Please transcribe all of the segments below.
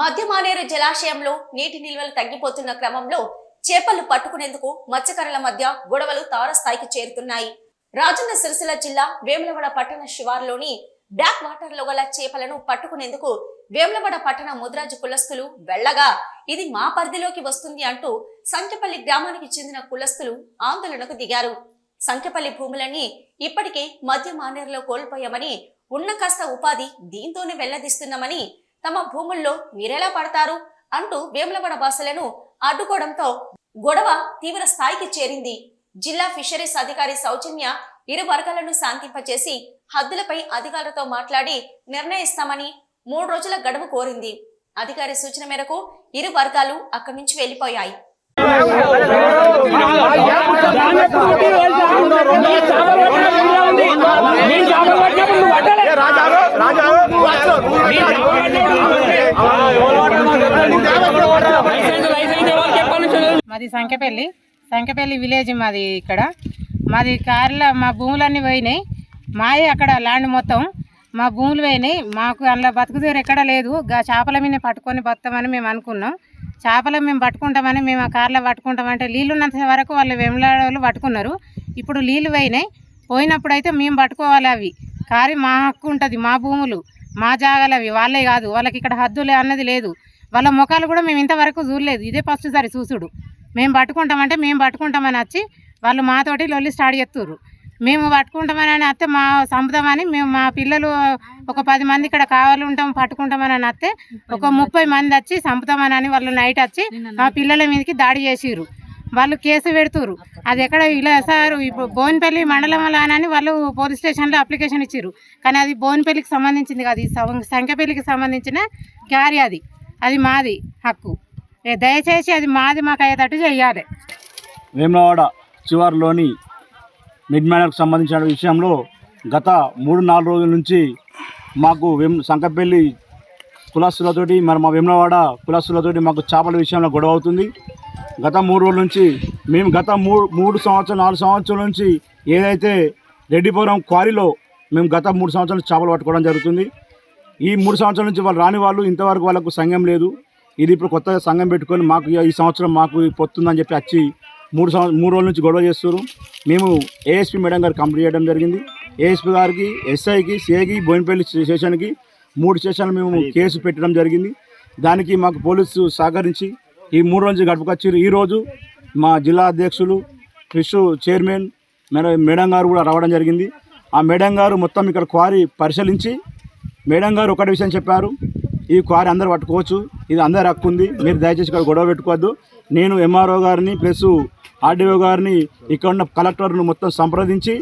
మధ్యమానేరు జలాశయంలో నీటి నిల్వలు తగ్గిపోతున్న క్రమంలో చేపలు పట్టుకునేందుకు మత్స్యకారుల మధ్య గొడవలు తారస్థాయికి చేరుతున్నాయి. రాజన్న సిరిసిల్ల జిల్లా వేములవాడ పట్టణ శివారులోని బ్యాక్ వాటర్లో గల చేపలను పట్టుకునేందుకు వేములవాడ పట్టణ ముద్రాజు కులస్తులు వెళ్ళగా ఇది మా పరిధిలోకి వస్తుంది అంటూ సంఖ్యపల్లి గ్రామానికి చెందిన కులస్తులు ఆందోళనకు దిగారు. సంఖ్యపల్లి భూములన్నీ ఇప్పటికే మధ్య మానేరులో కోల్పోయామని ఉన్న కాస్త ఉపాధి దీంతోనే వెల్లదిస్తున్నామని తమ భూముల్లో మీరెలా పడతారు? అంటూ వేములవాడ భాషలను అడ్డుకోవడంతో గొడవ తీవ్ర స్థాయికి చేరింది. జిల్లా ఫిషరీస్ అధికారి సౌజన్య ఇరు వర్గాలను శాంతింపచేసి హద్దులపై అధికారులతో మాట్లాడి నిర్ణయిస్తామని మూడు రోజుల గడువు కోరింది. అధికారి సూచన మేరకు ఇరు వర్గాలు అక్కడి నుంచి వెళ్ళిపోయాయి మాది సంఖ్యపల్లి సంఖ్యపల్లి విలేజ్ మాది ఇక్కడ. మాది కార్ల మా భూములన్నీ పోయినాయి. మాయే అక్కడ ల్యాండ్ మొత్తం. మా భూములు పోయినాయి. మాకు అందులో బతుకుదేరు ఎక్కడ లేదు. గా చేపల మీద పట్టుకొని బతామని మేము అనుకున్నాం. చేపలు మేము పట్టుకుంటామని మేము ఆ కార్లో పట్టుకుంటామంటే నీళ్ళు ఉన్నంత వరకు వాళ్ళు వెంబడాడోళ్ళు పట్టుకున్నారు. ఇప్పుడు నీళ్ళు పోయినాయి. పోయినప్పుడు అయితే మేము పట్టుకోవాలి అవి. కారి మా హక్కు ఉంటుంది మా భూములు మా జాగాలు అవి వాళ్ళే కాదు వాళ్ళకి ఇక్కడ హద్దులే అన్నది లేదు. వాళ్ళ ముఖాలు కూడా మేము ఇంతవరకు చూడలేదు ఇదే ఫస్ట్ సారి చూసుడు. మేము పట్టుకుంటామంటే మేము పట్టుకుంటామని వచ్చి వాళ్ళు మాతోటి లొల్లి స్టార్ట్ చేస్తుర్రు. మేము పట్టుకుంటామని అని వస్తే మా సంపుతామని మేము మా పిల్లలు ఒక పది మంది ఇక్కడ కావాలి ఉంటాం పట్టుకుంటామని అని వస్తే ఒక ముప్పై మంది వచ్చి సంపుతామని అని వాళ్ళు నైట్ వచ్చి మా పిల్లల మీదకి దాడి చేసిర్రు. వాళ్ళు కేసు పెడుతురు అది ఎక్కడ ఇలా సార్ ఇప్పుడు బోన్పల్లి మండలంలో అని వాళ్ళు పోలీస్ స్టేషన్లో అప్లికేషన్ ఇచ్చారు కానీ అది బోన్పల్లికి సంబంధించింది కాదు ఈ సం- సంఖ్యపల్లికి సంబంధించిన క్యారీ అది. అది మాది హక్కు. దయచేసి అది మాది మాకు అయ్యేటట్టు చెయ్యాలి. వేమలవాడ చివరిలోని మిడ్ సంబంధించిన విషయంలో గత మూడు నాలుగు రోజుల నుంచి మాకు వేం సంకపల్లి కులాస్తులతోటి మరి మా వేములవాడ కులస్తులతోటి మాకు చేపల విషయంలో గొడవ అవుతుంది. గత మూడు రోజుల నుంచి మేము గత మూడు మూడు సంవత్సరాలు నాలుగు సంవత్సరాల నుంచి ఏదైతే రెడ్డిపురం క్వారీలో మేము గత మూడు సంవత్సరాలు చేపలు పట్టుకోవడం జరుగుతుంది. ఈ మూడు సంవత్సరాల నుంచి వాళ్ళు రాని వాళ్ళు ఇంతవరకు వాళ్ళకు సంఘం లేదు. ఇది ఇప్పుడు కొత్తగా సంఘం పెట్టుకొని మాకు ఈ సంవత్సరం మాకు పొత్తుందని చెప్పి వచ్చి మూడు సంవత్సరం మూడు రోజుల నుంచి గొడవ చేస్తారు మేము ఏఎస్పీ మేడం గారు కంప్లీట్ చేయడం జరిగింది. ఏఎస్పీ గారికి ఎస్ఐకి సిఐకి బోయినపల్లి స్టేషన్కి మూడు స్టేషన్లు మేము కేసు పెట్టడం జరిగింది. దానికి మాకు పోలీసు సహకరించి ఈ మూడు రోజులు గడుపుకొచ్చారు ఈరోజు మా జిల్లా అధ్యక్షులు ఫిష్ చైర్మన్ మేడం మేడం గారు కూడా రావడం జరిగింది. ఆ మేడం గారు మొత్తం ఇక్కడ క్వారీ పరిశీలించి మేడం గారు ఒకటి విషయం చెప్పారు. ఈ క్వారీ అందరు పట్టుకోవచ్చు. ఇది అందరి హక్కు ఉంది. మీరు దయచేసి ఇక్కడ గొడవ పెట్టుకోవద్దు. నేను ఎంఆర్ఓ గారిని ప్లస్ ఆర్డీఓ గారిని ఇక్కడ ఉన్న కలెక్టర్ను మొత్తం సంప్రదించి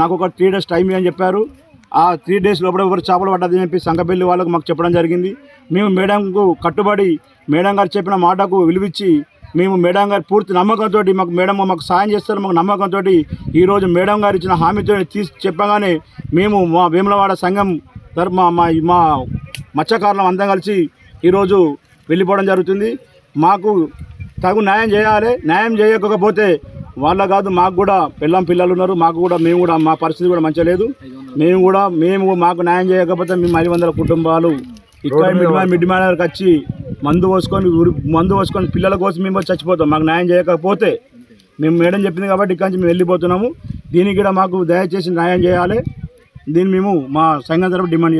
నాకు ఒక త్రీ డేస్ టైం అని చెప్పారు. ఆ త్రీ డేస్ లోపల ఎవరు చేపలు పడ్డదని చెప్పి సంగపల్లి వాళ్ళకు మాకు చెప్పడం జరిగింది. మేము మేడంకు కట్టుబడి మేడం గారు చెప్పిన మాటకు విలువిచ్చి మేము మేడం గారి పూర్తి నమ్మకంతో మాకు మేడం మాకు సాయం చేస్తారు మాకు నమ్మకంతో ఈరోజు మేడం గారు ఇచ్చిన హామీతో తీసి చెప్పగానే మేము మా వేములవాడ సంఘం తరఫు మా మా మా మత్స్యకారులం అందరం కలిసి ఈరోజు వెళ్ళిపోవడం జరుగుతుంది. మాకు తగు న్యాయం చేయాలి న్యాయం చేయకపోతే వాళ్ళ కాదు మాకు కూడా పిల్లం పిల్లలు ఉన్నారు మాకు కూడా మేము కూడా మా పరిస్థితి కూడా మంచిగా లేదు. మేము కూడా మేము మాకు న్యాయం చేయకపోతే మేము ఐదు వందల కుటుంబాలు ఇక్కడ మిడ్ మ్యాన్ మిడ్ మ్యానర్కి వచ్చి మందు పోసుకొని మందు పోసుకొని పిల్లల కోసం మేము చచ్చిపోతాం. మాకు న్యాయం చేయకపోతే మేము మేడం చెప్పింది కాబట్టి ఇక్కడి నుంచి మేము వెళ్ళిపోతున్నాము. దీనికి కూడా మాకు దయచేసి న్యాయం చేయాలి. దీన్ని మేము మా సంఘం తరపు డిమాండ్